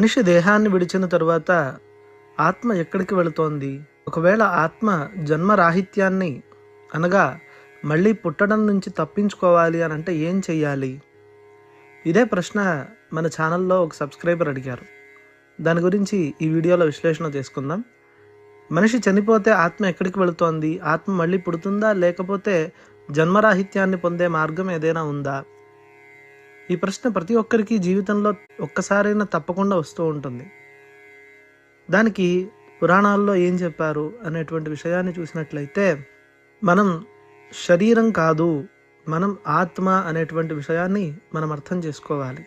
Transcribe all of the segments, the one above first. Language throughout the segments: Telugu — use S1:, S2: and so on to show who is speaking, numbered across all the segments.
S1: మనిషి దేహాన్ని విడిచిన తరువాత ఆత్మ ఎక్కడికి వెళుతోంది? ఒకవేళ ఆత్మ జన్మరాహిత్యాన్ని అనగా మళ్ళీ పుట్టడం నుంచి తప్పించుకోవాలి అని అంటే ఏం చెయ్యాలి? ఇదే ప్రశ్న మన ఛానల్లో ఒక సబ్స్క్రైబర్ అడిగారు. దాని గురించి ఈ వీడియోలో విశ్లేషణ చేసుకుందాం. మనిషి చనిపోతే ఆత్మ ఎక్కడికి వెళుతోంది? ఆత్మ మళ్ళీ పుడుతుందా? లేకపోతే జన్మరాహిత్యాన్ని పొందే మార్గం ఏదైనా ఉందా? ఈ ప్రశ్న ప్రతి ఒక్కరికి జీవితంలో ఒక్కసారైనా తప్పకుండా వస్తూ ఉంటుంది. దానికి పురాణాల్లో ఏం చెప్పారు అనేటువంటి విషయాన్ని చూసినట్లయితే మనం శరీరం కాదు మనం ఆత్మ అనేటువంటి విషయాన్ని మనం అర్థం చేసుకోవాలి.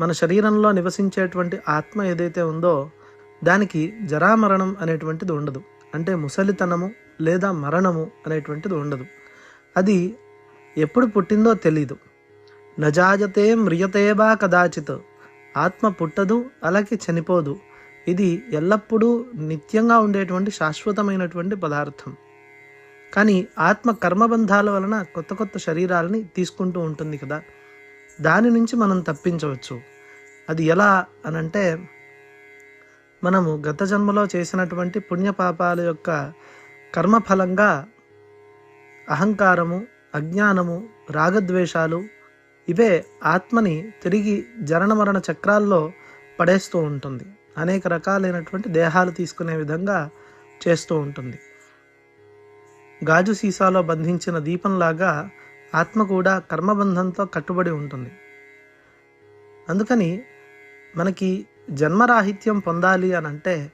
S1: మన శరీరంలో నివసించేటువంటి ఆత్మ ఏదైతే ఉందో దానికి జరామరణం అనేటువంటిది ఉండదు. అంటే ముసలితనము లేదా మరణము అనేటువంటిది ఉండదు. అది ఎప్పుడు పుట్టిందో తెలీదు. నజాయతే మ్రియతేవా కదాచిత్. ఆత్మ పుట్టదు అలాగే చనిపోదు. ఇది ఎల్లప్పుడూ నిత్యంగా ఉండేటువంటి శాశ్వతమైనటువంటి పదార్థం. కానీ ఆత్మ కర్మబంధాల వలన కొత్త కొత్త శరీరాలని తీసుకుంటూ ఉంటుంది కదా. దాని నుంచి మనం తప్పించవచ్చు. అది ఎలా అనంటే మనము గత జన్మలో చేసినటువంటి పుణ్యపాపాల యొక్క కర్మఫలంగా అహంకారము అజ్ఞానము రాగద్వేషాలు ఇవే ఆత్మని తిరిగి జనన మరణ చక్రాల్లో పడేస్తూ ఉంటుంది. అనేక రకాలైనటువంటి దేహాలు తీసుకునే విధంగా చేస్తూ ఉంటుంది. గాజు సీసాలో బంధించిన దీపంలాగా ఆత్మ కూడా కర్మబంధంతో కట్టుబడి ఉంటుంది. అందుకని మనకి జన్మరాహిత్యం పొందాలి అని అంటే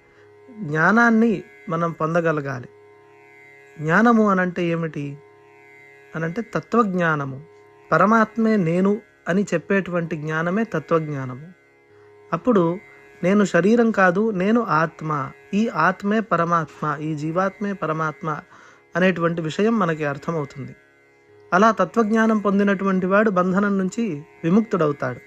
S1: జ్ఞానాన్ని మనం పొందగలగాలి. జ్ఞానము అనంటే ఏమిటి? అనంటే తత్వజ్ఞానము. పరమాత్మే నేను అని చెప్పేటువంటి జ్ఞానమే తత్వజ్ఞానము. అప్పుడు నేను శరీరం కాదు నేను ఆత్మ. ఈ ఆత్మే పరమాత్మ ఈ జీవాత్మే పరమాత్మ అనేటువంటి విషయం మనకి అర్థమవుతుంది. అలా తత్వజ్ఞానం పొందినటువంటి వాడు బంధనం నుంచి విముక్తుడవుతాడు.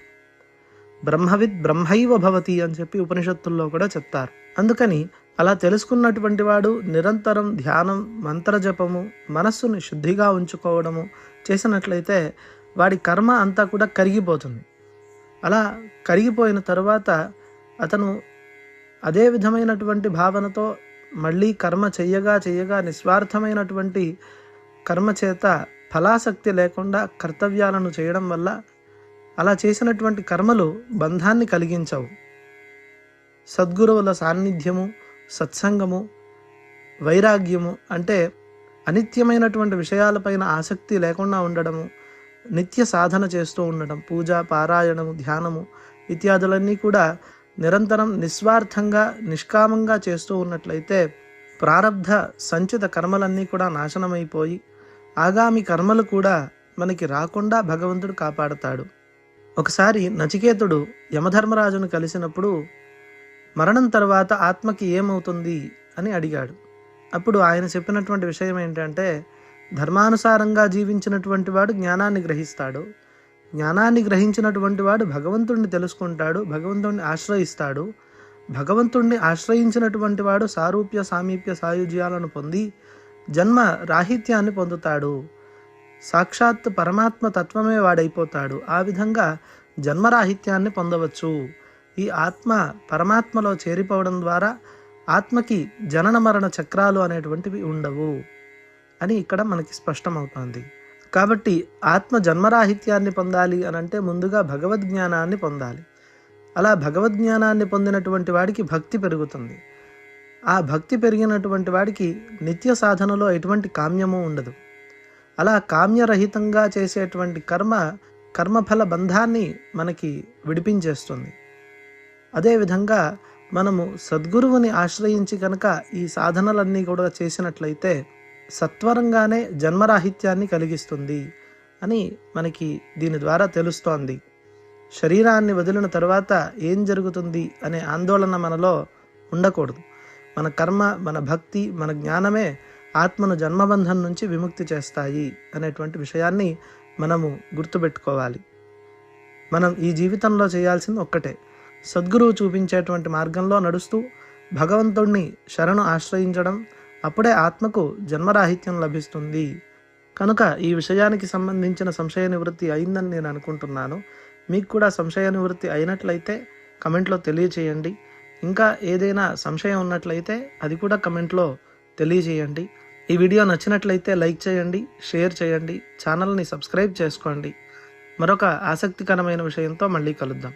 S1: బ్రహ్మవిద్ బ్రహ్మైవ భవతి అని చెప్పి ఉపనిషత్తుల్లో కూడా చెప్తారు. అందుకని అలా తెలుసుకున్నటువంటి వాడు నిరంతరం ధ్యానం మంత్రజపము మనస్సుని శుద్ధిగా ఉంచుకోవడము చేసినట్లయితే వాడి కర్మ అంతా కూడా కరిగిపోతుంది. అలా కరిగిపోయిన తరువాత అతను అదే విధమైనటువంటి భావనతో మళ్ళీ కర్మ చెయ్యగా చెయ్యగా నిస్వార్థమైనటువంటి కర్మ చేత ఫలాసక్తి లేకుండా కర్తవ్యాలను చేయడం వల్ల అలా చేసినటువంటి కర్మలు బంధాన్ని కలిగించవు. సద్గురువుల సాన్నిధ్యము సత్సంగము వైరాగ్యము అంటే అనిత్యమైనటువంటి విషయాలపైన ఆసక్తి లేకుండా ఉండడము నిత్య సాధన చేస్తూ ఉండడం పూజ పారాయణము ధ్యానము ఇత్యాదులన్నీ కూడా నిరంతరం నిస్వార్థంగా నిష్కామంగా చేస్తూ ఉన్నట్లయితే ప్రారబ్ధ సంచిత కర్మలన్నీ కూడా నాశనమైపోయి ఆగామి కర్మలు కూడా మనకి రాకుండా భగవంతుడు కాపాడతాడు. ఒకసారి నచికేతుడు యమధర్మరాజును కలిసినప్పుడు మరణం తర్వాత ఆత్మకి ఏమవుతుంది అని అడిగాడు. అప్పుడు ఆయన చెప్పినటువంటి విషయం ఏంటంటే ధర్మానుసారంగా జీవించినటువంటి వాడు జ్ఞానాన్ని గ్రహిస్తాడు. జ్ఞానాన్ని గ్రహించినటువంటి వాడు భగవంతుణ్ణి తెలుసుకుంటాడు భగవంతుణ్ణి ఆశ్రయిస్తాడు. భగవంతుణ్ణి ఆశ్రయించినటువంటి వాడు సారూప్య సామీప్య సాయుజ్యాలను పొంది జన్మ రాహిత్యాన్ని పొందుతాడు. సాక్షాత్ పరమాత్మ తత్వమే వాడైపోతాడు. ఆ విధంగా జన్మరాహిత్యాన్ని పొందవచ్చు. ఈ ఆత్మ పరమాత్మలో చేరిపోవడం ద్వారా ఆత్మకి జనన మరణ చక్రాలు అనేటువంటివి ఉండవు అని ఇక్కడ మనకి స్పష్టమవుతోంది. కాబట్టి ఆత్మ జన్మరాహిత్యాన్ని పొందాలి అని అంటే ముందుగా భగవద్జ్ఞానాన్ని పొందాలి. అలా భగవద్జ్ఞానాన్ని పొందినటువంటి వాడికి భక్తి పెరుగుతుంది. ఆ భక్తి పెరిగినటువంటి వాడికి నిత్య సాధనలో ఎటువంటి కామ్యము ఉండదు. అలా కామ్యరహితంగా చేసేటువంటి కర్మ కర్మఫల బంధాన్ని మనకి విడిపించేస్తుంది. అదేవిధంగా మనము సద్గురువుని ఆశ్రయించి కనుక ఈ సాధనలన్నీ కూడా చేసినట్లయితే సత్వరంగానే జన్మరాహిత్యాన్ని కలిగిస్తుంది అని మనకి దీని ద్వారా తెలుస్తోంది. శరీరాన్ని వదిలిన తర్వాత ఏం జరుగుతుంది అనే ఆందోళన మనలో ఉండకూడదు. మన కర్మ మన భక్తి మన జ్ఞానమే ఆత్మను జన్మబంధం నుంచి విముక్తి చేస్తాయి అనేటువంటి విషయాన్ని మనము గుర్తుపెట్టుకోవాలి. మనం ఈ జీవితంలో చేయాల్సింది ఒక్కటే. సద్గురువు చూపించేటువంటి మార్గంలో నడుస్తూ భగవంతుణ్ణి శరణు ఆశ్రయించడం అప్పుడే ఆత్మకు జన్మరాహిత్యం లభిస్తుంది. కనుక ఈ విషయానికి సంబంధించిన సంశయ నివృత్తి అయిందని నేను అనుకుంటున్నాను. మీకు కూడా సంశయ నివృత్తి అయినట్లయితే కమెంట్లో తెలియచేయండి. ఇంకా ఏదైనా సంశయం ఉన్నట్లయితే అది కూడా కమెంట్లో తెలియజేయండి ఈ వీడియో నచ్చినట్లయితే లైక్ చేయండి షేర్ చేయండి ఛానల్ని సబ్స్క్రైబ్ చేసుకోండి. మరొక ఆసక్తికరమైన విషయంతో మళ్ళీ కలుద్దాం.